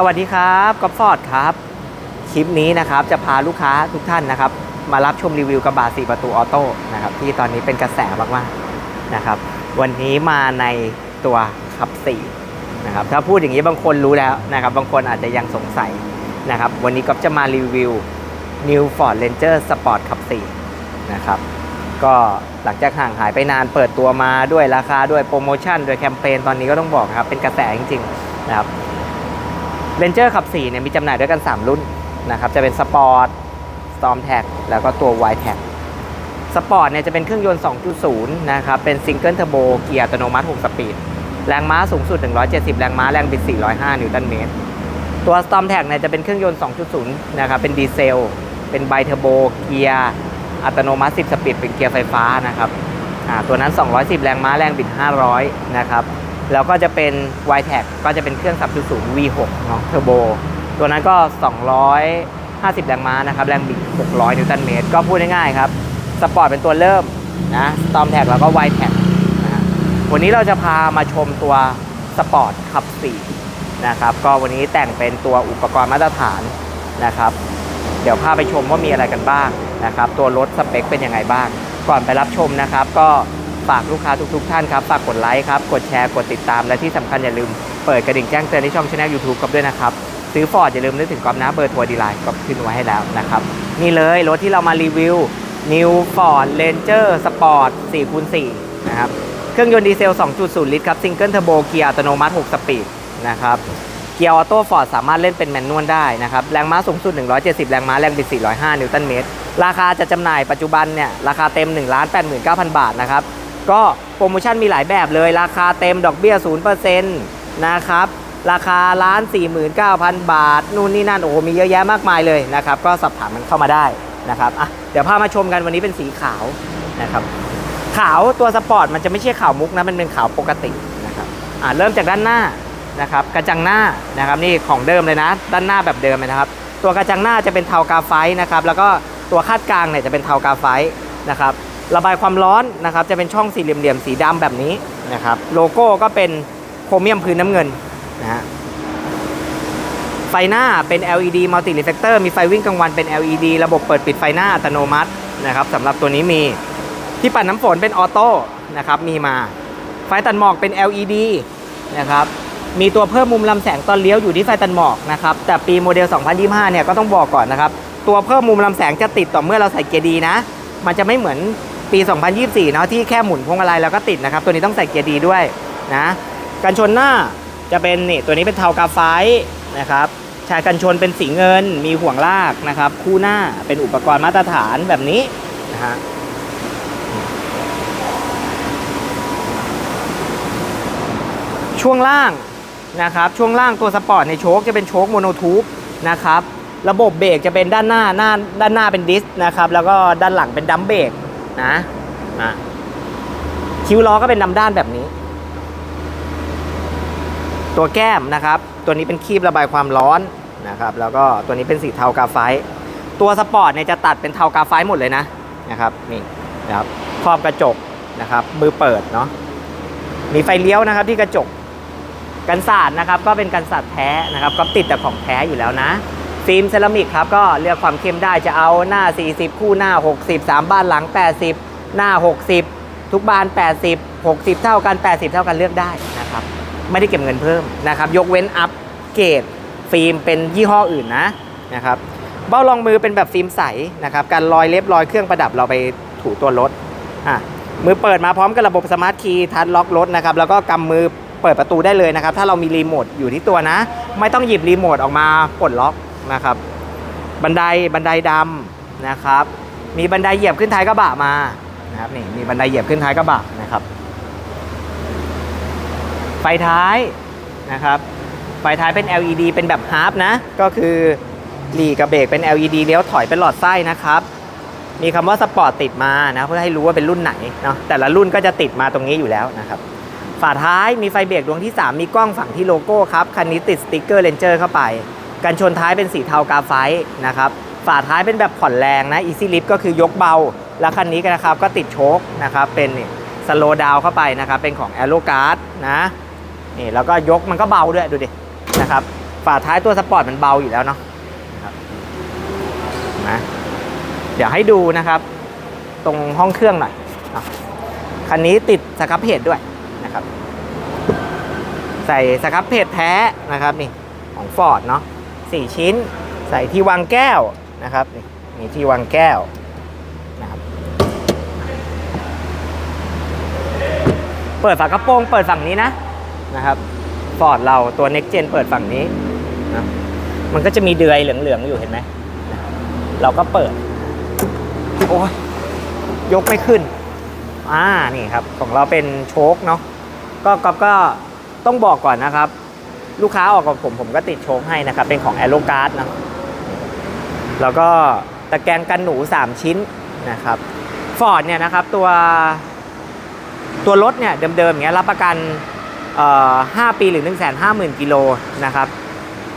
สวัสดีครับกอล์ฟฟอร์ดครับ คลิปนี้นะครับจะพาลูกค้าทุกท่านนะครับ มารับชมรีวิวกระบะ4ประตูออโต้นะครับที่ตอนนี้เป็นกระแสมากๆนะครับ วันนี้มาในตัวขับ4นะครับถ้าพูดอย่างนี้บางคนรู้แล้วนะครับ บางคนอาจจะยังสงสัยนะครับ วันนี้ก็จะมารีวิว New Ford Ranger Sport ขับ4นะครับก็หลังจากห่างหายไปนานเปิดตัวมาด้วยราคาด้วยโปรโมชั่นด้วยแคมเปญตอนนี้ก็ต้องบอกครับเป็นกระแสจริงๆนะครับ เ a นเจอร์ขับ4เนี่ยมีจำหน่ายด้วยกัน 3 รุ่นนะครับจะเป็นสปอร์ต Storm Tag แล้วก็ตัว Y Tag สปอร์ตเนี่ยจะเป็นเครื่องยนต์ 2.0 นะครับ เป็นซิงเกิลเทอร์โบเกียร์อัตโนมัติ 6 สปีด แรงม้าสูงสุด 170 แรงม้า แรงบิด 405 นิวตันเมตร ตัว Storm Tag เนี่ยจะเป็นเครื่องยนต์ 2.0 นะครับ เป็นดีเซล เป็นไบเทอร์โบเกียร์อัตโนมัติ 10 สปีด เป็นเกียร์ไฟฟ้านะครับตัวนั้น 210 แรงม้า แรงบิด 500 นะครับ แล้วก็จะเป็น y t a c ก็จะเป็นเครื่อง 3.0 V6 เนาะเทอร์โบตัวนั้นก็ 250 แรงม้านะครับ แรงบิด 600 นิวตันเมตร ก็พูดง่ายๆครับ สปอร์ตเป็นตัวเริ่มนะ Storm Tag แล้วก็ y t a c นะวันนี้เราจะพามาชมตัวสปอร์ตขับ4นะครับ ก็วันนี้แต่งเป็นตัวอุปกรณ์มาตรฐานนะครับ เดี๋ยวพาไปชมว่ามีอะไรกันบ้างนะครับ ตัวรถสเปคเป็นยังไงบ้าง ก่อนไปรับชมนะครับก็ ฝากลูกค้าทุกๆท่านครับ ฝากกดไลค์ครับ กดแชร์กดติดตามและที่สำคัญอย่าลืมเปิดกระดิ่งแจ้งเตือนที่ช่องช anel YouTube กับด้วยนะครับ ซื้อฟอร์ดอย่าลืมนึกถึงกอมนะเบอร์โทัวร์ดีไลน์ก็ขึ้นไว้ให้แล้วนะครับนี่เลยรถที่เรามารีวิว New Ford Ranger Sport 4คูณ4นะครับเครื่องยนต์ดีเซล 2.0 ลิตรครับซิงเกิลเทอร์โบเกียร์อัตโนมัติ 6 สปีดนะครับเกียร์ออโต้ฟอร์ดสามารถเล่นเป็นแมนนวลได้นะครับแรงม้าสูงสุด 170 แรงม้าแรงบิด 405 นิวตันเมตร ราคาจะจำหน่ายปัจจุบันเนี่ยราคาเต็ม 1 8 9 0 0 0 บาทนะครับ ก็โปรโมชั่นมีหลายแบบเลย ราคาเต็มดอกเบี้ย 0%นะครับ ราคาล้าน 49,000 บาท นู่นนี่นั่น โอ้โห มีเยอะแยะมากมายเลยนะครับ ก็สอบถามมันเข้ามาได้นะครับอะเดี๋ยวพามาชมกันวันนี้เป็นสีขาวนะครับ ขาวตัวสปอร์ตมันจะไม่ใช่ขาวมุกนะ มันเป็นขาวปกตินะครับอ่าเริ่มจากด้านหน้านะครับ กระจังหน้านะครับนี่ของเดิมเลยนะ ด้านหน้าแบบเดิมเลยนะครับ ตัวกระจังหน้าจะเป็นเทากาไฟนะครับ แล้วก็ตัวคาดกลางเนี่ยจะเป็นเทากาไฟนะครับ ระบายความร้อนนะครับจะเป็นช่องสี่เหลี่ยมๆสีดำแบบนี้นะครับโลโก้ก็เป็นโครเมียมพื้นน้ำเงินนะฮะไฟหน้าเป็น LED Multi Reflector มีไฟวิ่งกลางวันเป็น LED ระบบเปิดปิดไฟหน้าอัตโนมัตินะครับสำหรับตัวนี้มีที่ปัดน้ำฝนเป็นออโต้นะครับมีมา ไฟตัดหมอกเป็น LED นะครับมีตัวเพิ่มมุมลำแสงตอนเลี้ยวอยู่ที่ไฟตัดหมอกนะครับแต่ปีโมเดล 2025 เนี่ยก็ต้องบอกก่อนนะครับ ตัวเพิ่มมุมลำแสงจะติดต่อเมื่อเราใส่เกียร์ดีนะ มันจะไม่เหมือน ปี 2024 เนาะที่แค่หมุนพวงมาลัยแล้วก็ติดนะครับ ตัวนี้ต้องใส่เกียร์ดีด้วยนะกันชนหน้าจะเป็นนี่ตัวนี้เป็นเทากาไฟนะครับชายกันชนเป็นสีเงิน มีห่วงลากนะครับ คู่หน้าเป็นอุปกรณ์มาตรฐานแบบนี้นะฮะช่วงล่างนะครับช่วงล่างตัวสปอร์ตในโชคจะเป็นโชคโมโนทูบนะครับระบบเบรกจะเป็นด้านหน้าหน้าด้านหน้าเป็นดิสนะครับแล้วก็ด้านหลังเป็นดัมเบรก นะอะคิ้วล้อก็เป็นดำด้านแบบนี้ ตัวแก้มนะครับ ตัวนี้เป็นคีบระบายความร้อนนะครับ แล้วก็ตัวนี้เป็นสีเทากาไฟต์ตัวสปอร์ตเนี่ยจะตัดเป็นเทากาไฟต์หมดเลยนะนะครับนี่นะครับครอบกระจกนะครับ มือเปิดเนาะมีไฟเลี้ยวนะครับที่กระจกกันศาสตร์นะครับ ก็เป็นกันศาสตร์แท้นะครับ ก็ติดแต่ของแท้อยู่แล้วนะ ฟิล์มเซรามิกครับก็เลือกความเข้มได้จะเอาหน้า 40 คู่หน้า 60 3 บ้านหลัง 80 หน้า 60 ทุกบาน 80 60 เท่ากัน 80 เท่ากันเลือกได้นะครับไม่ได้เก็บเงินเพิ่มนะครับยกเว้นอัพเกรดฟิล์มเป็นยี่ห้ออื่นนะนะครับเบ้ารองมือเป็นแบบฟิล์มใสนะครับการรอยเล็บรอยเครื่องประดับเราไปถูตัวรถอะมือเปิดมาพร้อมกับระบบสมาร์ทคีย์ทัชล็อกรถนะครับแล้วก็กำมือเปิดประตูได้เลยนะครับ ถ้าเรามีรีโมทอยู่ที่ตัวนะ ไม่ต้องหยิบรีโมทออกมาปลดล็อก นะครับ บันไดบันไดดำนะครับ มีบันไดเหยียบขึ้นท้ายกระบะมานะครับนี่มีบันไดเหยียบขึ้นท้ายกระบะนะครับ ไฟท้ายนะครับไฟท้ายเป็น LED เป็นแบบฮาร์ปนะ ก็คือหลีกับเบรกเป็น LED เลี้ยวถอยเป็นหลอดไส้นะครับมีคำว่าสปอร์ตติดมานะเพื่อให้รู้ว่าเป็นรุ่นไหนเนาะแต่ละรุ่นก็จะติดมาตรงนี้อยู่แล้วนะครับฝาท้ายมีไฟเบรกดวงที่ 3 มีกล้องฝั่งที่โลโก้ครับ คันนี้ติดสติ๊กเกอร์เลนเจอร์เข้าไป กันชนท้ายเป็นสีเทากาไฟต์นะครับฝาท้ายเป็นแบบผ่อนแรงนะ Easy Lift ก็คือยกเบา แล้วคันนี้ก็นะครับก็ติดโชคนะครับเป็นสโลดาวเข้าไปนะครับเป็นของ a e r o g u a r d นะนี่แล้วก็ยกมันก็เบาด้วยดูดินะครับฝาท้ายตัวสปอร์ตมันเบาอยู่แล้วเนาะนะเดี๋ยวให้ดูนะครับ ตรงห้องเครื่องหน่อยคันนี้ติดสครับเพจด้วยนะครับ ใส่สครับเพจแท้นะครับนี่ของฟอร์ดเนาะ สี่ชิ้น ใส่ที่วางแก้วนะครับมีที่วางแก้วนะครับเปิดฝากระโปรงเปิดฝั่งนี้นะนะครับฟอร์ดเราตัว Next Gen เปิดฝั่งนี้นะมันก็จะมีเดือยเหลือง ๆ อยู่เห็นไหม เราก็เปิด โอ้ยยกไม่ขึ้น อ่า นี่ครับ ของเราเป็นโชคเนาะ ก็ก็ก็ต้องบอกก่อนนะครับ ลูกค้าออกกับผมผมก็ติดโชคให้นะครับ เป็นของ a e r o g u a r d นะแล้วก็ตะแกรงกันหนู 3 ชิ้นนะครับฟอร์ดเนี่ยนะครับตัวตัวรถเนี่ยเดิมๆอย่างเงี้ยรับประกันเอ่อ5ปีหรือ 1 5 0 0 0 0กิโลนะครับ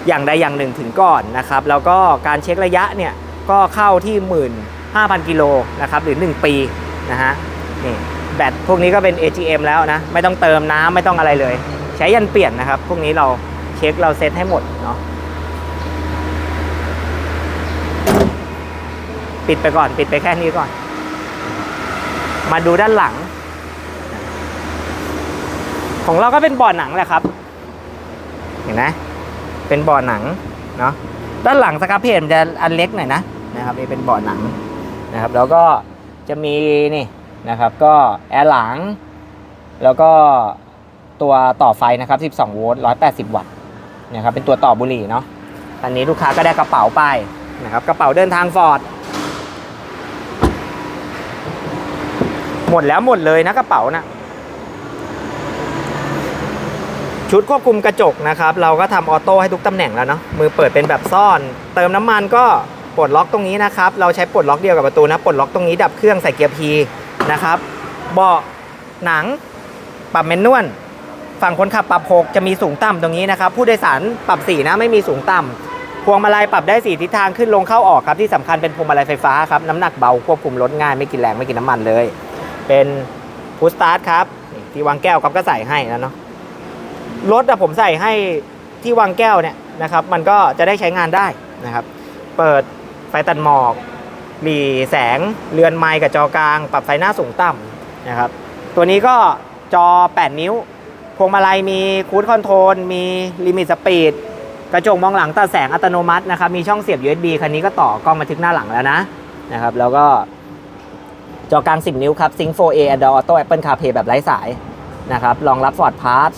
อย่างใดอย่างหนึ่งถึงก่อนนะครับแล้วก็การเช็คระยะเนี่ยก็เข้าที่ 15,000 กิโลนะครับหรือ 1 ปีนะฮะนี่แบตพวกนี้ก็เป็น AGM แล้วนะ ไม่ต้องเติมน้ำไม่ต้องอะไรเลย ใช้ยันเปลี่ยนนะครับ พวกนี้เรา เช็คเราเซตให้หมดเนาะปิดไปก่อนปิดไปแค่นี้ก่อน มาดูด้านหลัง ของเราก็เป็นบ่อหนังแหละครับ เห็นไหมเป็นบ่อหนังเนาะด้านหลังสครับเพจมันจะอันเล็กหน่อยนะนะครับนี่เป็นบ่อหนังนะครับ แล้วก็จะมีนี่นะครับก็แอร์หลัง แล้วก็ตัวต่อไฟนะครับ 12 โวลต์ 180 วัตต์ นะครับเป็นตัวต่อบุหรี่เนาะอันนี้ลูกค้าก็ได้กระเป๋าไปนะครับกระเป๋าเดินทางฟอร์ดหมดแล้วหมดเลยนะกระเป๋านะชุดควบคุมกระจกนะครับ เราก็ทำออโต้ให้ทุกตำแหน่งแล้วเนาะมือเปิดเป็นแบบซ่อน เติมน้ำมันก็ปลดล็อกตรงนี้นะครับ เราใช้ปลดล็อกเดียวกับประตูนะ ปลดล็อกตรงนี้ดับเครื่องใส่เกียร์พีนะครับเบาะหนังปรับเมนนวล ฝั่งคนขับปรับ6จะมีสูงต่ำตรงนี้นะครับ ผู้โดยสารปรับ4นะไม่มีสูงต่ำพวงมาลัยปรับได้4ทิศทางขึ้นลงเข้าออกครับที่สำคัญเป็นพวงมาลัยไฟฟ้าครับน้ำหนักเบาควบคุมรถง่ายไม่กินแรงไม่กินน้ำมันเลย เป็นพุชสตาร์ทครับที่วางแก้วครับก็ใส่ให้แล้วเนาะรถอะผมใส่ให้ที่วางแก้วเนี่ยนะครับมันก็จะได้ใช้งานได้นะครับ เปิดไฟตัดหมอกหลีแสงเรือนไมค์กับจอกลาง ปรับไฟหน้าสูงต่ำนะครับ ตัวนี้ก็จอ 8 นิ้ว วงมาลัยมีคูดคอนโทรลมีลิมิตสปีดกระจกมองหลังตัดแสงอัตโนมัตินะครับ มีช่องเสียบ USB คันนี้ก็ต่อกล้องบันทึกหน้าหลังแล้วนะนะครับ แล้วก็จอกลาง 10 นิ้วครับ Sync 4A Android Auto Apple CarPlay แบบไร้สายนะครับรองรับ Ford Pass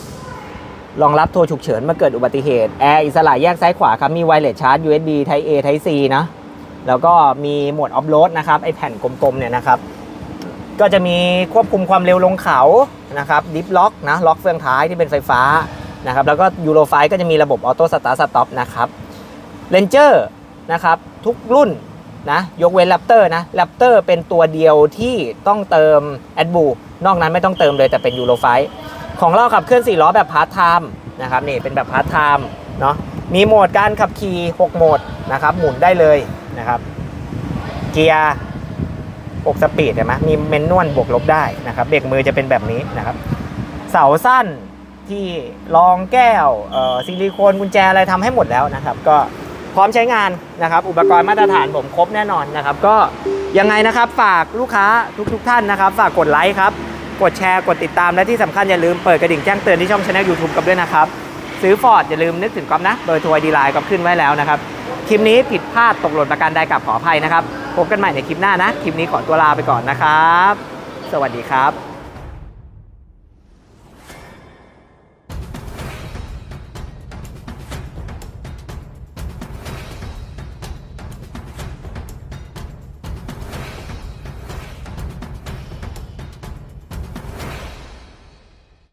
รองรับโทรฉุกเฉินเมื่อเกิดอุบัติเหตุแอร์อิสระแยกซ้ายขวาครับ มีไวเลสชาร์จ USB Type A Type C นะ แล้วก็มีโหมดออฟโรดนะครับ ไอแผ่นกลมๆเนี่ยนะครับ ก็จะมีควบคุมความเร็วลงเขานะครับดิฟล็อกนะล็อกเฟืองท้ายที่เป็นไฟฟ้านะครับแล้วก็ยูโรไฟก็จะมีระบบออโต้สตาร์ทสต็อปนะครับเ a นเจอร์นะครับทุกรุ่นนะยกเว้น Raptor นะ Raptor เป็นตัวเดียวที่ต้องเติม a d b l u นอกนั้นไม่ต้องเติมเลยแต่เป็นยูโรไฟของเราขับเคลื่อน 4 ล้อแบบพาร์ทไทม์นะครับนี่เป็นแบบพาร์ทไทม์เนาะมีโหมดการขับขี่ 6 โหมดนะครับหมุนได้เลยนะครับเกียร์ 6สปีดเห็นไหมมีเมนนวลบวกลบได้นะครับเบรกมือจะเป็นแบบนี้นะครับ เสาสั้นที่รองแก้วซิลิโคนกุญแจอะไรทำให้หมดแล้วนะครับ ก็พร้อมใช้งานนะครับ อุปกรณ์มาตรฐานผมครบแน่นอนนะครับ ก็ยังไงนะครับฝากลูกค้าทุกๆทท่านนะครับ ฝากกดไลค์ครับ กดแชร์กดติดตามและที่สำคัญอย่าลืมเปิดกระดิ่งแจ้งเตือนที่ช่องช anel YouTube กับด้วยนะครับ ซื้อฟอร์ดอย่าลืมนึกถึงก๊อฟนะเบอร์โทรดีไลน์ก็ขึ้นไว้แล้วนะครับคลิปนี้ผิดพลาดตกหล่นประการใดกับขออภัยนะครับ พบกันใหม่ในคลิปหน้านะ คลิปนี้ขอตัวลาไปก่อนนะครับ สวัสดีครับ